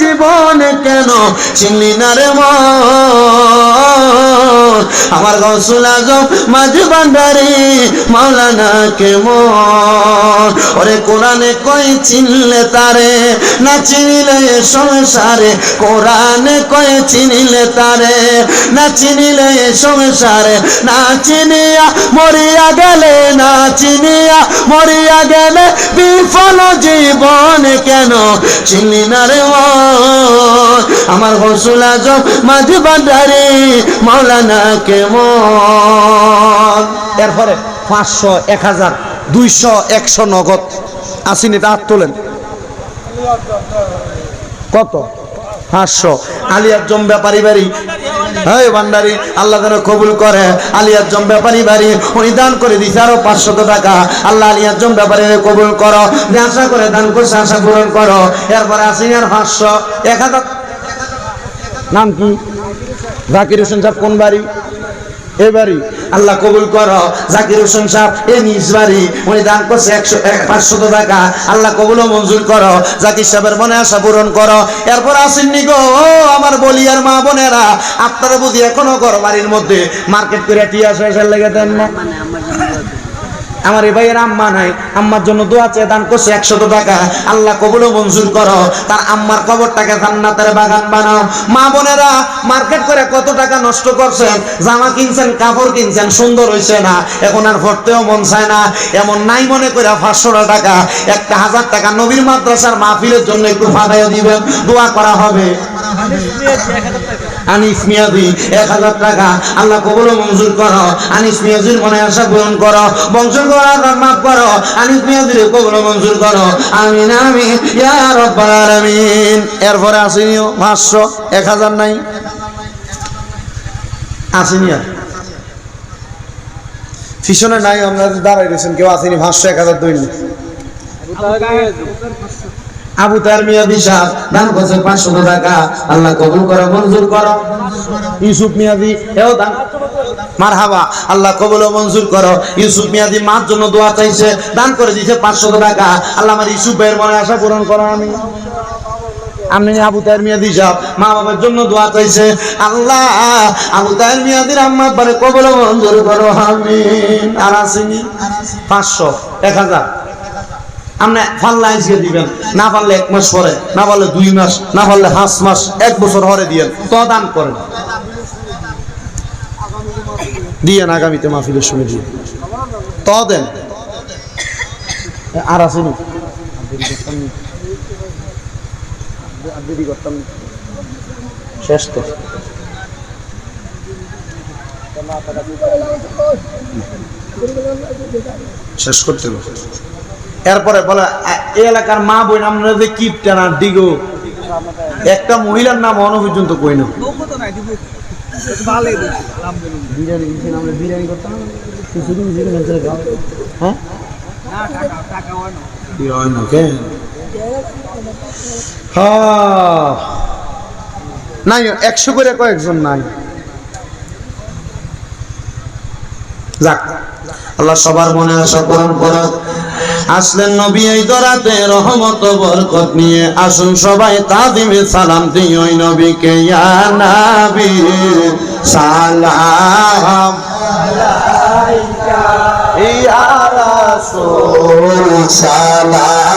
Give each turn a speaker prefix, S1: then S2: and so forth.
S1: জীবন কেন? চিনলি না রে আমার গৌসুল আজম মাঝে বান্ডারি মাওলানা কেমন? ওরে কোরআনে কই চিনলে তারে? না চিনিলে সংসারে, কোরআনে কই চিনিলে তারে? না চিনিলে সংসারে, না চিনিয়া মরিয়া গেলে, না চিনিয়া মরিয়া গেলে বিফল জীবন কেন? চিনি না রে আমার হসুল আজম মাঝে বান্ডারি মাওলানা কেমন? এরপরে পাঁচশো, এক হাজার, দুইশো, একশো নগদ। আসিনি এটা তোলেন। কত? পাঁচশো। আলিয়ার জম ব্যাপারী বাড়ি। হ্যাঁ ভান্ডারি, আল্লাহ যেন কবুল করে। আলিয়ার জম ব্যাপারী বাড়ি। উনি দান করে দিছে আরও পাঁচশত টাকা। আল্লাহ আলিয়ার জম ব্যাপারী কবুল করো। আশা করে দান করছে, আশা পূরণ করো। এরপরে আসি আর পাঁচশো। এক নাম কি? জাকির হোসেন সাহেব কোন বাড়ি? এ বাড়ি, আল্লাহ কবুল করো। জাকির হোসেন সাহেব এ নিজ বাড়ি, উনি দান করছে একশো পাঁচশত টাকা। আল্লাহ কবুলও মঞ্জুর করো। জাকির সাহেবের মনে আশা পূরণ করো। এরপর আসেননি গো আমার বলিয়ার মা বোনেরা। আপনারা বুঝি এখনও ঘর বাড়ির মধ্যে মার্কেট করে টিয়া শেষের লেগে দেন না? আমার এই ভাইয়ের আম্মা নাই, আম্মার জন্য দোয়া চেয়ে দান করছে একশত টাকা। আল্লাহ কবুল ও মঞ্জুর করো। তার আম্মার কবরটাকে জান্নাতের বাগান বানাও। মা বোনেরা, মার্কেট করে কত টাকা নষ্ট করছেন? জামা কিনছেন, কাপড় কিনছেন, সুন্দর হয়েছে না। এখন আর ভরতেও মন চায় না। এমন নাই মনে করে পাঁচশো টাকা, একটা হাজার টাকা নবীর মাদ্রাসার মাহফিলের জন্য একটু ফাঁদাইও দিবেন। দোয়া করা হবে। আনিস মিয়াদি, এক হাজার টাকা। আল্লাহ কবুল মঞ্জুর করো। আনিস মিয়াজির মনে আশা পূরণ করো। বংশ করার মাফ করো। আনিস মিয়াজির কবুল মঞ্জুর করো। আমিন আমিন, ইয়া এরপরে আসেনিও পাঁচশো, এক হাজার নাই। আসেনি আর। পিছনে নাই আমরা দাঁড়াই রয়েছেন, কেউ আসেনি, পাঁচশো, এক হাজার দুই আবু তার মিয়া বিশাল দান করছে পাঁচশো টাকা। আল্লাহ কবুল করো, মঞ্জুর করো। ইউসুফ মিয়াদি, এও দান মার হাবা আল্লাহ কবুল মঞ্জুর করো। ইউসুফ মিয়াদি মার জন্য দোয়া চাইছে, দান করে দিয়েছে পাঁচশো টাকা। আল্লাহ আমার ইউসুফ ভাইয়ের মনে আশা পূরণ করো আমি আপনি আবু তাহের মিয়াদি সাহেব মা বাবার জন্য দোয়া চাইছে। আল্লাহ, আবু তাহের মিয়াদির আম্মা আব্বারে কবল মঞ্জুর করো, আমিন। আর আসেনি? পাঁচশো, এক হাজার। আপনি দিবেন। না পারলে এক মাস পরে, না পারলে দুই মাস, না পারলে মাস, এক বছর হরে দিয়েন। করেন। দিয়েন আগামীতে ত দেন আর আসেনি শেষ শেষ করতে এরপরে বলে এই এলাকার মা বোন আমরা যে কিপটা না একটা মহিলার নাম অন পর্যন্ত কই না। হ্যাঁ? হ্যাঁ। নাই, একশো করে কয়েকজন নাই যাক, আল্লাহ সবার মনে আশা পূরণ করো আসলেন নবী এই দরাতে রহমত বরকত নিয়ে। আসুন সবাই তাদিমে সালাম দিই ওই নবীকে, ইয়া সালাম সালাম